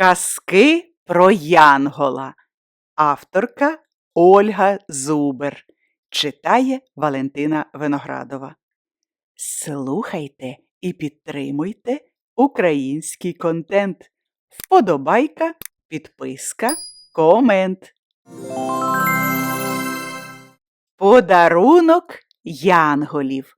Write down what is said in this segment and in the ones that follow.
Казки про Янгола. Авторка Ольга Зубер. Читає Валентина Виноградова. Слухайте і підтримуйте український контент. Вподобайка, підписка, комент. Подарунок янголів.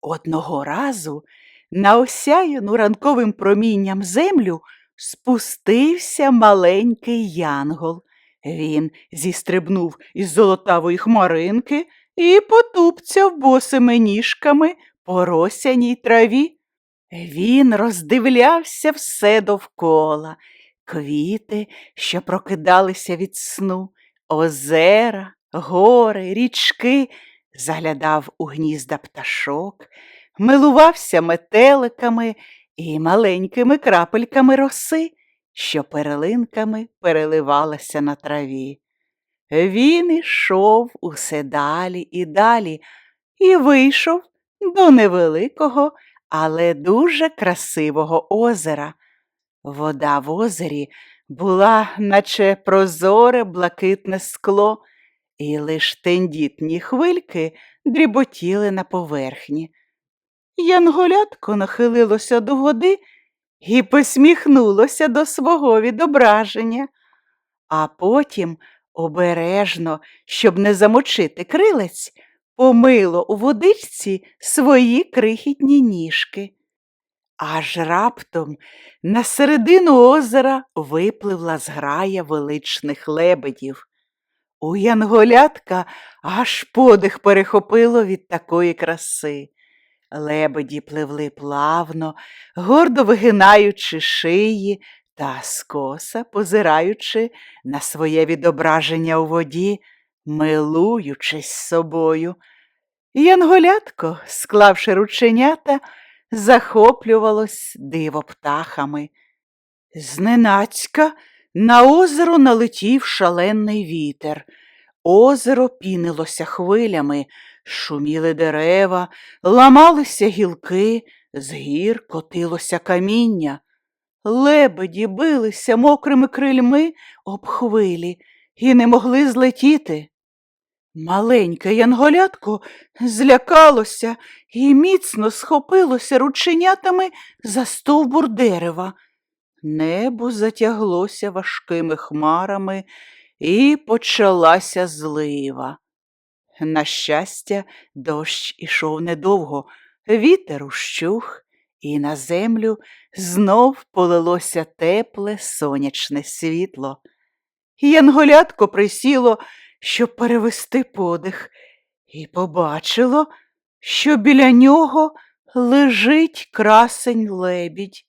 Одного разу на осяяну ранковим промінням землю спустився маленький янгол. Він зістрибнув із золотавої хмаринки і потупцяв босими ніжками по росяній траві. Він роздивлявся все довкола, квіти, що прокидалися від сну, озера, гори, річки, заглядав у гнізда пташок, милувався метеликами і маленькими крапельками роси, що перлинками переливалася на траві. Він ішов усе далі і далі і вийшов до невеликого, але дуже красивого озера. Вода в озері була, наче прозоре блакитне скло, і лиш тендітні хвильки дріботіли на поверхні. Янголятко нахилилося до води і посміхнулося до свого відображення, а потім обережно, щоб не замочити крилець, помило у водичці свої крихітні ніжки. Аж раптом на середину озера випливла зграя величних лебедів. У янголятка аж подих перехопило від такої краси. Лебеді пливли плавно, гордо вигинаючи шиї та скоса позираючи на своє відображення у воді, милуючись собою. Янголятко, склавши рученята, захоплювалось диво птахами. Зненацька на озеро налетів шалений вітер. Озеро пінилося хвилями, шуміли дерева, ламалися гілки, з гір котилося каміння. Лебеді билися мокрими крильми об хвилі і не могли злетіти. Маленьке янголятко злякалося і міцно схопилося рученятами за стовбур дерева. Небо затяглося важкими хмарами, і почалася злива. На щастя, дощ ішов недовго, вітер ущух, і на землю знов полилося тепле сонячне світло. Янголятко присіло, щоб перевести подих, і побачило, що біля нього лежить красень лебідь.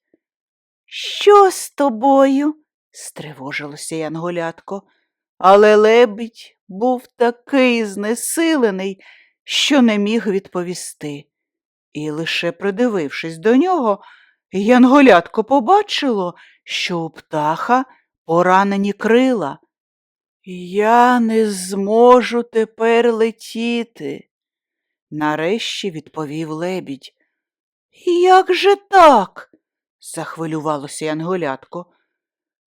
Що з тобою? стривожилося Янголятко. Але лебідь був такий знесилений, що не міг відповісти. І лише придивившись до нього, Янголятко побачило, що у птаха поранені крила. Я не зможу тепер летіти, нарешті відповів лебідь. Як же так? захвилювалося Янголятко.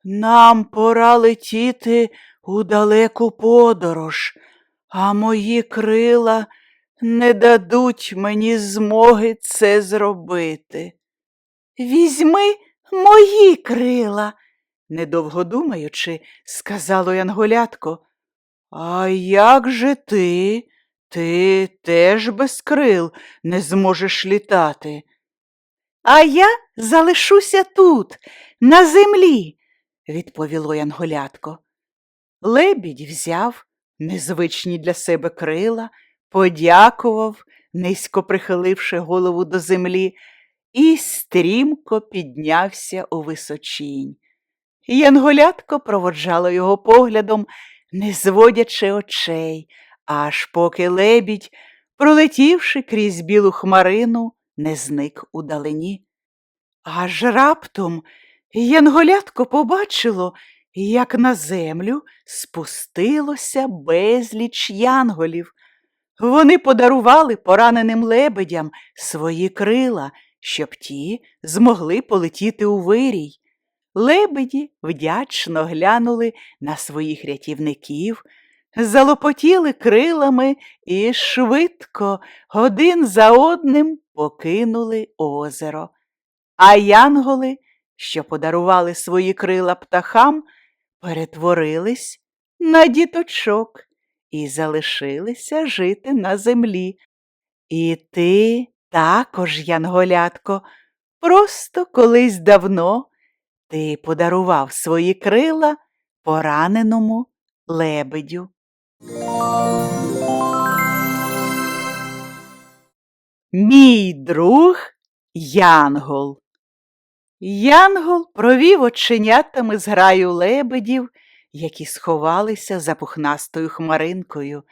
Нам пора летіти у далеку подорож, а мої крила не дадуть мені змоги це зробити. Візьми мої крила, недовго думаючи, сказало Янголятко. А як же ти? Ти теж без крил не зможеш літати. А я залишуся тут, на землі, відповіло Янголятко. Лебідь взяв незвичні для себе крила, подякував, низько прихиливши голову до землі, і стрімко піднявся у височінь. Янголятко проводжало його поглядом, не зводячи очей, аж поки лебідь, пролетівши крізь білу хмарину, не зник у далині. Аж раптом Янголятко побачило, як на землю спустилося безліч янголів. Вони подарували пораненим лебедям свої крила, щоб ті змогли полетіти у вирій. Лебеді вдячно глянули на своїх рятівників, залопотіли крилами і швидко один за одним покинули озеро. А янголи, що подарували свої крила птахам, перетворились на діточок і залишилися жити на землі. І ти також, янголятко, просто колись давно ти подарував свої крила пораненому лебедю. Мій друг Янгол. Янгол провів оченятами з граю лебедів, які сховалися за пухнастою хмаринкою.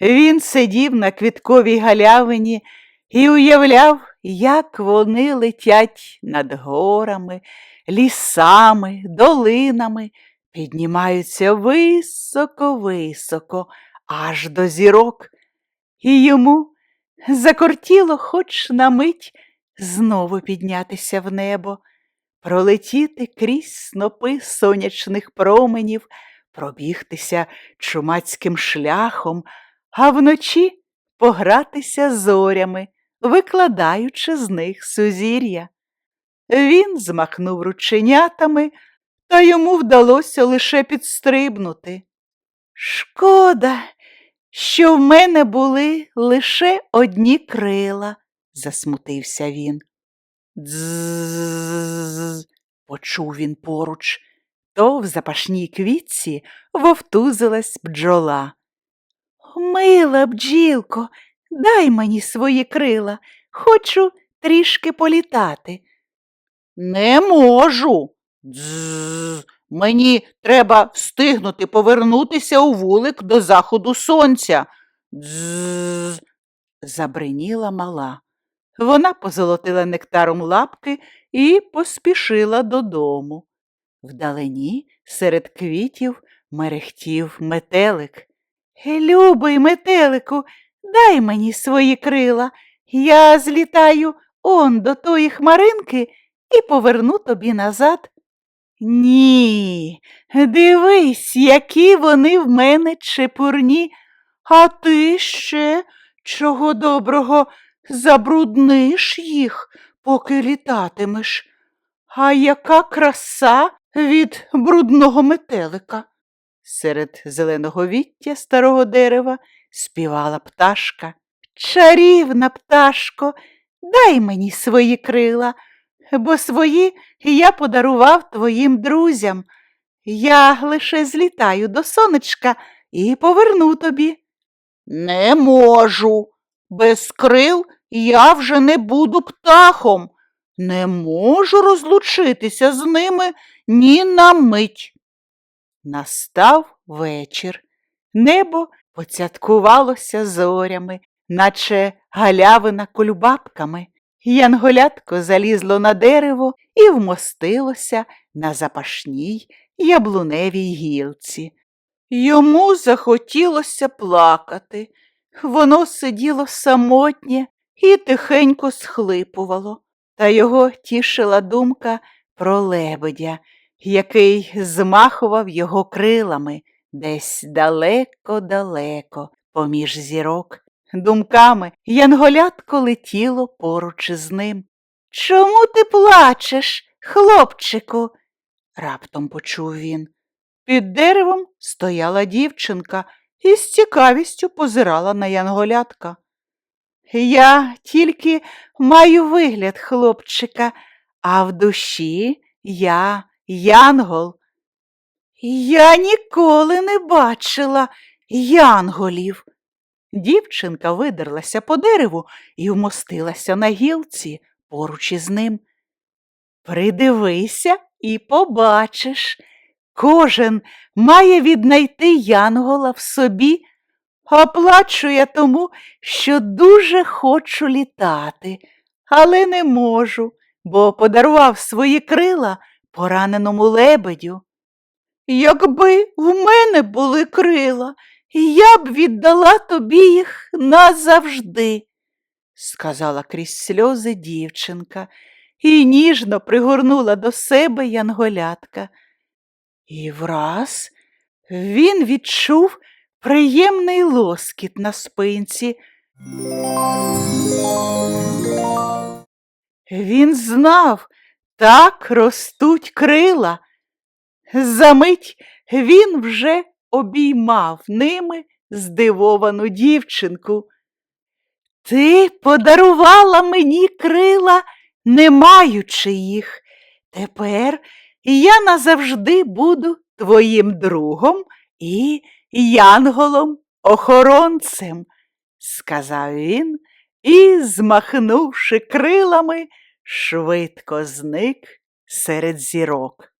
Він сидів на квітковій галявині і уявляв, як вони летять над горами, лісами, долинами, піднімаються високо-високо, аж до зірок, і йому закортіло хоч на мить знову піднятися в небо, пролетіти крізь снопи сонячних променів, пробігтися чумацьким шляхом, а вночі погратися зорями, викладаючи з них сузір'я. Він змахнув рученятами, та йому вдалося лише підстрибнути. Шкода, що в мене були лише одні крила, засмутився він. Дзз, почув він поруч, то в запашній квітці вовтузилась бджола. Мила бджілко, дай мені свої крила, хочу трішки політати. Не можу. Дзз, мені треба встигнути повернутися у вулик до заходу сонця. Дзз, забриніла мала. Вона позолотила нектаром лапки і поспішила додому. Вдалині серед квітів мерехтів метелик. Любий метелику, дай мені свої крила. Я злітаю он до тої хмаринки і поверну тобі назад. Ні, дивись, які вони в мене чепурні, а ти ще, чого доброго, забрудниш їх, поки літатимеш. А яка краса від брудного метелика. Серед зеленого віття старого дерева співала пташка. Чарівна пташко, дай мені свої крила, бо свої я подарував твоїм друзям. Я лише злітаю до сонечка і поверну тобі. Не можу. Без крил я вже не буду птахом. Не можу розлучитися з ними ні на мить. Настав вечір. Небо поцяткувалося зорями, наче галявина кульбабками. Янголятко залізло на дерево і вмостилося на запашній яблуневій гілці. Йому захотілося плакати. Воно сиділо самотнє і тихенько схлипувало, та його тішила думка про лебедя, який змахував його крилами десь далеко-далеко, поміж зірок. Думками янголятко летіло поруч із ним. Чому ти плачеш, хлопчику? раптом почув він. Під деревом стояла дівчинка і з цікавістю позирала на янголятка. Я тільки маю вигляд хлопчика, а в душі я янгол. Я ніколи не бачила янголів. Дівчинка видерлася по дереву і вмостилася на гілці поруч із ним. Придивися і побачиш. Кожен має віднайти янгола в собі, а плачу я тому, що дуже хочу літати, але не можу, бо подарував свої крила пораненому лебедю. Якби в мене були крила, я б віддала тобі їх назавжди, сказала крізь сльози дівчинка і ніжно пригорнула до себе янголятка. І враз він відчув приємний лоскіт на спинці. Він знав, так ростуть крила. Замить він вже обіймав ними здивовану дівчинку. Ти подарувала мені крила, не маючи їх. Тепер я назавжди буду твоїм другом і янголом-охоронцем, сказав він і, змахнувши крилами, швидко зник серед зірок.